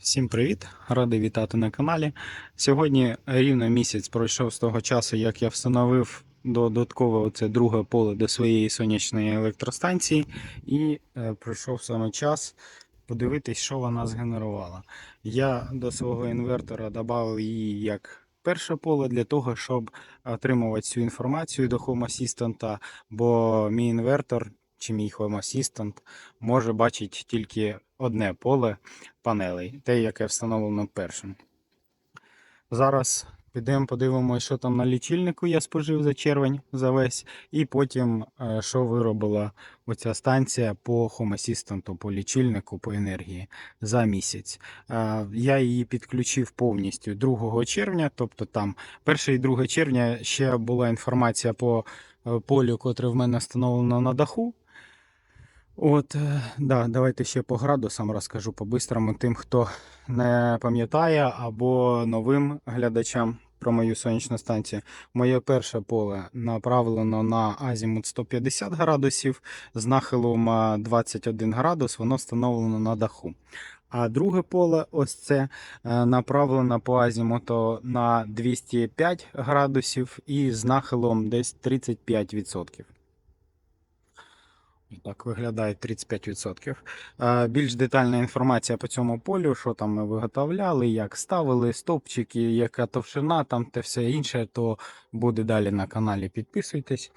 Всім привіт! Радий вітати на каналі. Сьогодні рівно місяць пройшов з того часу, як я встановив додаткове оце друге поле до своєї сонячної електростанції, і е, прийшов саме час подивитись, що вона згенерувала. Я до свого інвертора додав її як перше поле для того, щоб отримувати цю інформацію до Home Assistant, бо мій інвертор чи мій Home Assistant може бачити тільки одне поле панелей, те, яке встановлено першим. Зараз підемо подивимося, що там на лічильнику я спожив за червень за весь, і потім, е, що виробила оця станція по Home Assistant, по лічильнику, по енергії за місяць. Е, Я її підключив повністю 2 червня, тобто там 1 і 2 червня ще була інформація по е, полю, котре в мене встановлено на даху. От, е, да, давайте ще по градусам розкажу по-бистрому тим, хто не пам'ятає, або новим глядачам про мою сонячну станцію. Моє перше поле направлено на азімут 150 градусів з нахилом е, 21 градус, воно встановлено на даху. А друге поле, ось це е, направлено по азімуту на 205 градусів і з нахилом десь 35%. Так виглядає 35%. Е, Більш детальна інформація по цьому полю, що там ми виготовляли, як ставили стовпчики, яка товщина, там те все інше, то буде далі на каналі. Підписуйтесь.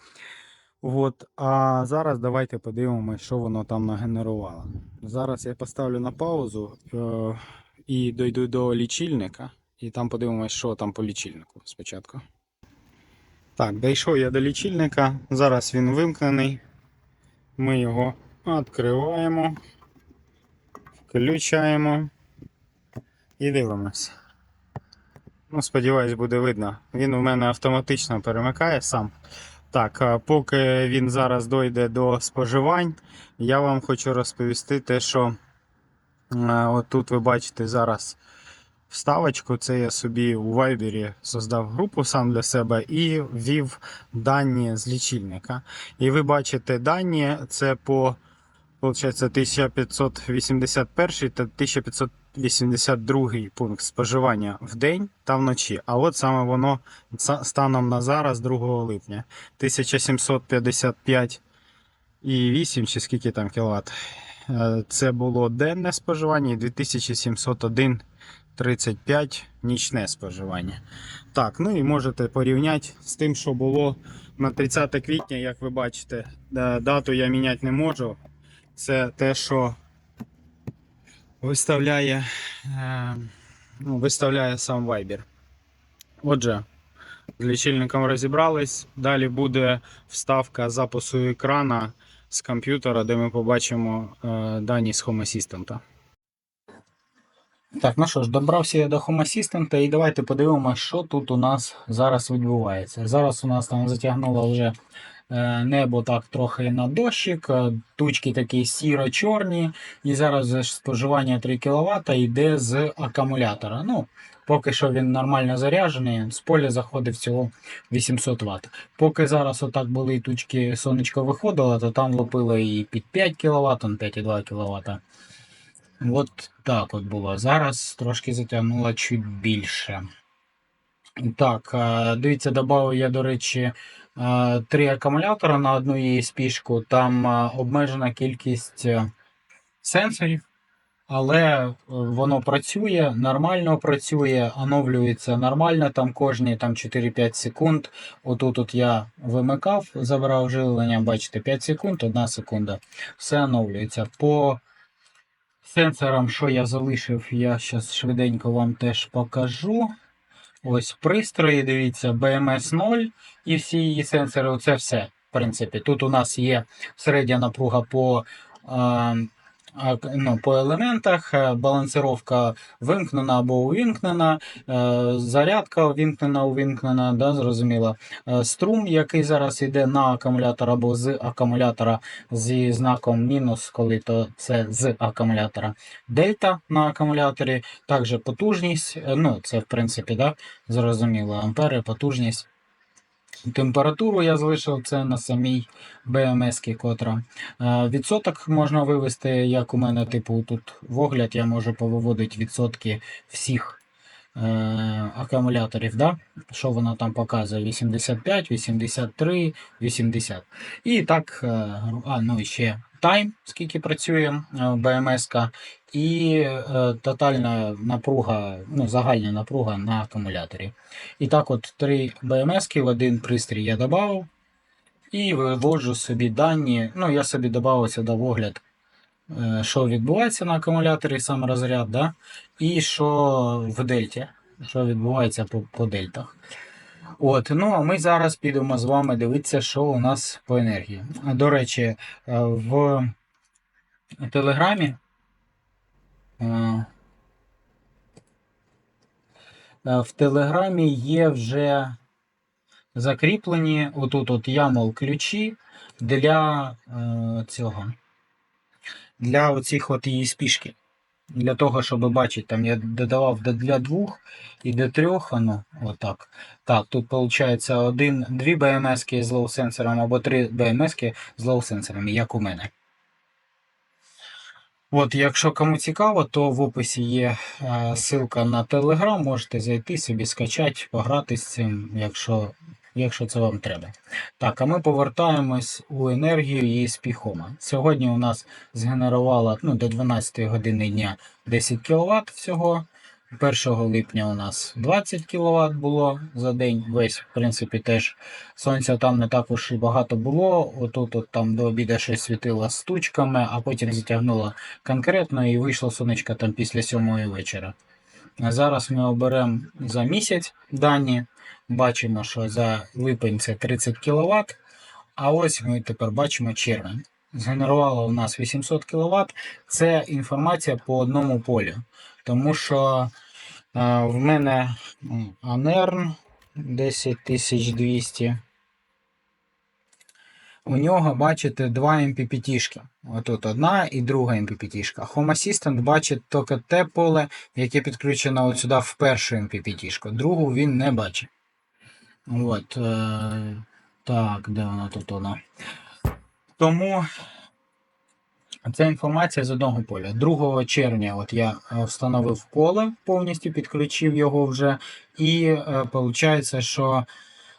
От, а зараз давайте подивимося, що воно там нагенерувало. Зараз я поставлю на паузу е, і дойду до лічильника, і там подивимося, що там по лічильнику спочатку. Так, дійшов я до лічильника. Зараз він вимкнений. Ми його відкриваємо, включаємо і дивимося. Ну, сподіваюсь, буде видно. Він у мене автоматично перемикає сам. Так, поки він зараз дойде до споживань, я вам хочу розповісти те, що е, от тут ви бачите зараз вставочку. Це я собі у Viber создав групу сам для себе і ввів дані з лічильника. І ви бачите дані, це по Получається 1581 та 1582 пункт споживання в день та вночі. А от саме воно станом на зараз, 2 липня, 1755,8 чи скільки там кіловат. Е, Це було денне споживання і 2701,35 нічне споживання. Так, ну і можете порівняти з тим, що було на 30 квітня, як ви бачите. Е, Дату я міняти не можу. Це те, що виставляє, е, ну, виставляє сам Viber. Отже, з лічильником розібрались. Далі буде вставка запису екрана з комп'ютера, де ми побачимо е, дані з Home Assistant. Так, ну що ж, добрався я до Home Assistant і давайте подивимося, що тут у нас зараз відбувається. Зараз у нас там затягнуло вже е, небо так трохи на дощик, е, тучки такі сіро-чорні, і зараз споживання 3 кВт йде з акумулятора. Ну, поки що він нормально заряджений, з поля заходить всього 800 Вт. Поки зараз отак були тучки, сонечко виходило, то там лупило і під 5 кВт, 5,2 кВт. От так от було. Зараз трошки затягнуло чуть більше. Так, е, дивіться, додав я, до речі, е, три акумулятора на одну ESP-шку. Там е, обмежена кількість сенсорів, але воно працює, нормально працює, оновлюється нормально, там кожні там, 4-5 секунд. Отут от я вимикав, забрав живлення, бачите, 5 секунд, 1 секунда. Все оновлюється. По сенсорам, що я залишив, я зараз швиденько вам теж покажу. Ось пристрої, дивіться, BMS 0 і всі її сенсори, це все. В принципі, тут у нас є середня напруга по, а, ну, по елементах, е, балансировка вимкнена або увімкнена, е, зарядка вимкнена, увімкнена, да, зрозуміло. Е, Струм, який зараз йде на акумулятор або з акумулятора зі знаком мінус, коли то це з акумулятора. Дельта на акумуляторі, також потужність, ну це в принципі, да, зрозуміло, ампери, потужність. Температуру я залишив це на самій БМС, котра. Е, Відсоток можна вивести, як у мене, типу, тут в я можу повиводити відсотки всіх е, акумуляторів. Да? Що вона там показує? 85, 83, 80. І так, е, а, ну і ще тайм, скільки працює BMS, і е, тотальна напруга, ну, загальна напруга на акумуляторі. І так, от три BMS в один пристрій я додав. І виводжу собі дані. Ну, я собі додав сюди огляд, е, що відбувається на акумуляторі, сам розряд, да? і що в дельті, що відбувається по, по дельтах. От, ну а ми зараз підемо з вами дивитися, що у нас по енергії. До речі, е, в Телеграмі. е, е, В Телеграмі є вже закріплені отут от YAML ключі для цього. Для оцих от її спішки. Для того, щоб бачити, там я додавав для двох і до трьох, ну, отак. Так, тут виходить один, дві BMS з low сенсором або три BMS з low сенсорами, як у мене. От, якщо кому цікаво, то в описі є е, ссылка на Telegram, можете зайти собі, скачати, пограти з цим, якщо, якщо це вам треба. Так, а ми повертаємось у енергію із піхома. Сьогодні у нас згенерувало ну, до 12 години дня 10 кВт всього. 1 липня у нас 20 кВт було за день. Весь, в принципі, теж сонця там не так уж і багато було. Отут от там до обіду щось світило з тучками, а потім затягнуло конкретно і вийшло сонечко там після 7 вечора. Зараз ми оберемо за місяць дані. Бачимо, що за липень це 30 кВт. А ось ми тепер бачимо червень. Згенерувало у нас 800 кВт. Це інформація по одному полю. Тому що е, в мене Анерн 10200. У нього, бачите, два MPPT-шки. Отут одна і друга MPPT-шка. Home Assistant бачить тільки те поле, яке підключено от сюди в першу MPPT-шку. Другу він не бачить. От, е, так, де вона тут вона? Тому це інформація з одного поля. 2 червня от я е, встановив поле, повністю підключив його вже. І виходить, що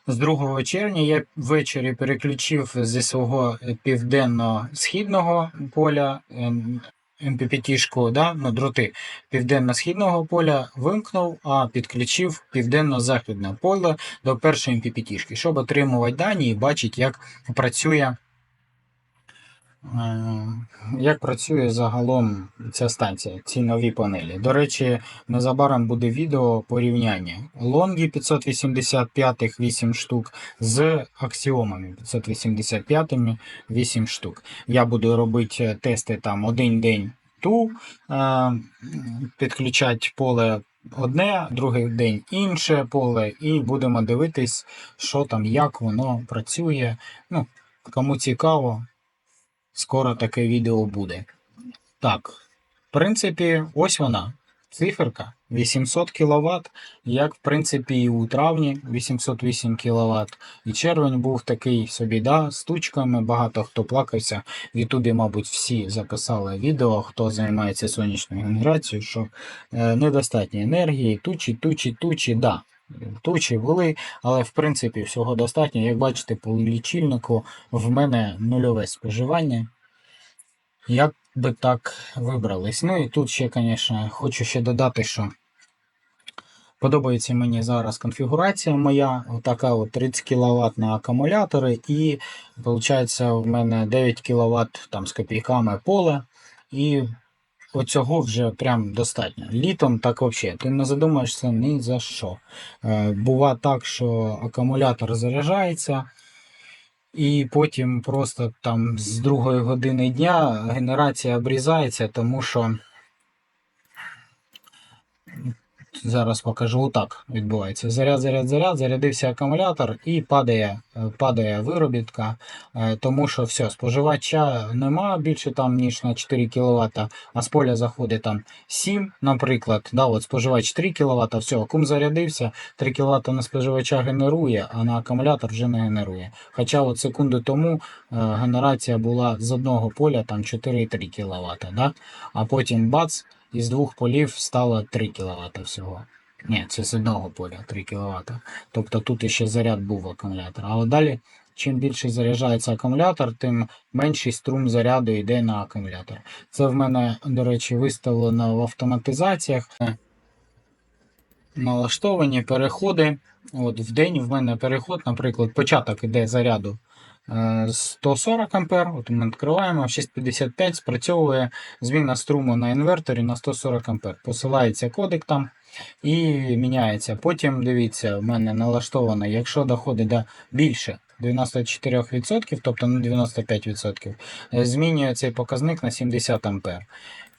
з 2 червня я ввечері переключив зі свого південно-східного поля ем, МППТ-шку, да, ну, дроти південно-східного поля вимкнув, а підключив південно-західне поле до першої МППТ-шки, щоб отримувати дані і бачити, як працює. Е, Як працює загалом ця станція, ці нові панелі. До речі, незабаром буде відео порівняння лонгі 585 8 штук з аксіомами 585 8 штук. Я буду робити тести там один день ту, е, підключати поле одне, другий день інше поле, і будемо дивитись, що там, як воно працює. Ну, кому цікаво, скоро таке відео буде. Так, в принципі, ось вона. Циферка 800 кВт, як в принципі і у травні 808 кВт. І червень був такий собі, да, з тучками, багато хто плакався. В Ютубі, мабуть, всі записали відео, хто займається сонячною генерацією, що е, недостатньо енергії, тучі, тучі, тучі, да. Тучі були, але в принципі всього достатньо. Як бачите, по лічильнику в мене нульове споживання. Як би так вибрались. Ну і тут ще, звісно, хочу ще додати, що подобається мені зараз конфігурація моя. Така от 30 кВт на акумулятори, і виходить, в мене 9 кВт там з копійками поле. І оцього вже прям достатньо. Літом так взагалі, ти не задумаєшся ні за що. Е, бува так, що акумулятор заряджається. І потім просто там з другої години дня генерація обрізається, тому що зараз покажу, отак відбувається. Заряд, заряд, заряд, зарядився акумулятор і падає, е, падає виробітка, е, тому що все, споживача нема більше там, ніж на 4 кВт, а з поля заходить там 7, наприклад. Да, от споживач 3 кВт, все, акум зарядився, 3 кВт на споживача генерує, а на акумулятор вже не генерує. Хоча от секунду тому е, генерація була з одного поля там 4,3 кВт, да? а потім бац, із двох полів стало 3 кВт всього. Ні, це з одного поля 3 кВт. Тобто тут ще заряд був акумулятор. Але далі, чим більше заряджається акумулятор, тим менший струм заряду йде на акумулятор. Це в мене, до речі, виставлено в автоматизаціях. Налаштовані переходи. От в день в мене переход, наприклад, початок іде заряду е, 140 А. От ми відкриваємо 655, спрацьовує зміна струму на інверторі на 140 А. Посилається кодек там і міняється. Потім дивіться, в мене налаштовано, якщо доходить до більше 94%, тобто на 95%, е, змінює цей показник на 70 А.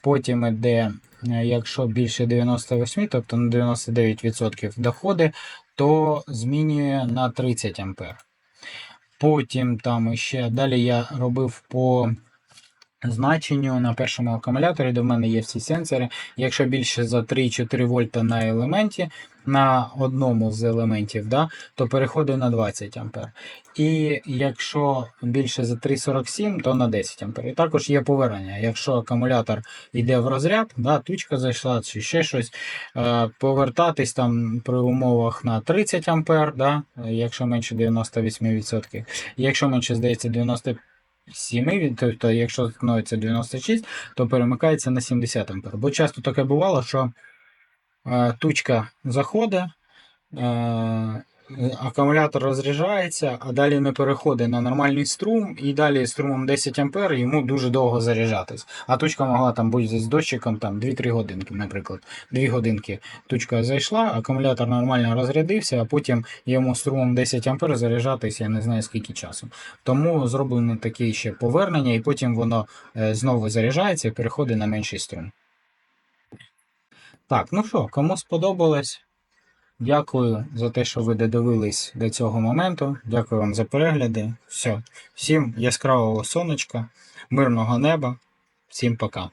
Потім іде, е, якщо більше 98, тобто на 99% доходи, то змінює на 30 А. Потім там ще далі я робив по значенню на першому акумуляторі, де в мене є всі сенсори. Якщо більше за 3-4 вольта на елементі, на одному з елементів, да, то переходить на 20 А. І якщо більше за 3,47, то на 10 А. І також є повернення. Якщо акумулятор йде в розряд, да, тучка зайшла чи ще щось, е, повертатись там при умовах на 30 А, да, якщо менше 98%. Якщо менше, здається, 90 7, тобто якщо становиться 96, то перемикається на 70 А. Бо часто таке бувало, що е, тучка заходить, е, акумулятор розряджається, а далі не переходить на нормальний струм, і далі струмом 10 А йому дуже довго заряджатись. А тучка могла там бути з дощиком там 2-3 годинки, наприклад. 2 годинки тучка зайшла, акумулятор нормально розрядився, а потім йому струмом 10 А заряджатися я не знаю скільки часу. Тому зроблено таке ще повернення, і потім воно е, знову заряджається і переходить на менший струм. Так, ну що, кому сподобалось? Дякую за те, що ви додивились до цього моменту. Дякую вам за перегляди. Все. Всім яскравого сонечка, мирного неба. Всім пока.